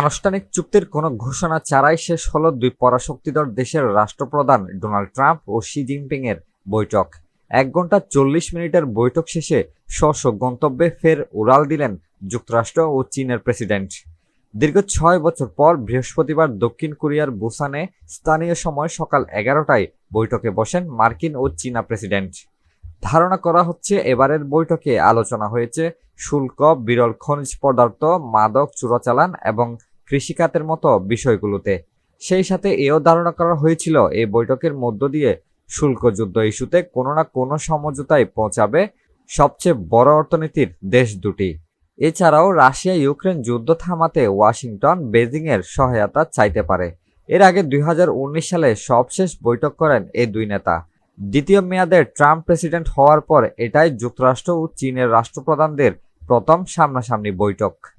আনুষ্ঠানিক চুক্তির কোনো ঘোষণা ছাড়াই শেষ হলো দুই পরাশক্তিধর দেশের রাষ্ট্রপ্রধান ডোনাল্ড ট্রাম্প ও শি জিনপিং এর বৈঠক। এক ঘণ্টা চল্লিশ মিনিটের বৈঠক শেষে স্ব গন্তব্যে ফের উড়াল দিলেন যুক্তরাষ্ট্র ও চীনের প্রেসিডেন্ট। দীর্ঘ ছয় বছর পর বৃহস্পতিবার দক্ষিণ কোরিয়ার বুসানে স্থানীয় সময় সকাল এগারোটায় বৈঠকে বসেন মার্কিন ও চীনা প্রেসিডেন্ট। ধারণা করা হচ্ছে এবারের বৈঠকে আলোচনা হয়েছে শুল্ক, বিরল খনিজ পদার্থ, মাদক চোরাচালান এবং কৃষিখাতের মতো বিষয়গুলোতে। সেই সাথে এও ধারণা করা হয়েছিল এই বৈঠকের মধ্য দিয়ে শুল্ক যুদ্ধ ইস্যুতে কোনো না কোনো সমঝোতায় পৌঁছাবে সবচেয়ে বড় অর্থনীতির দেশ দুটি। এছাড়াও রাশিয়া ইউক্রেন যুদ্ধ থামাতে ওয়াশিংটন, বেজিংয়ের সহায়তা চাইতে পারে। এর আগে দুই হাজার উনিশ সালে সবশেষ বৈঠক করেন এই দুই নেতা। দ্বিতীয় মেয়াদে ট্রাম্প প্রেসিডেন্ট হওয়ার পর এটাই যুক্তরাষ্ট্র ও চীনের রাষ্ট্রপ্রধানদের প্রথম সামনাসামনি বৈঠক।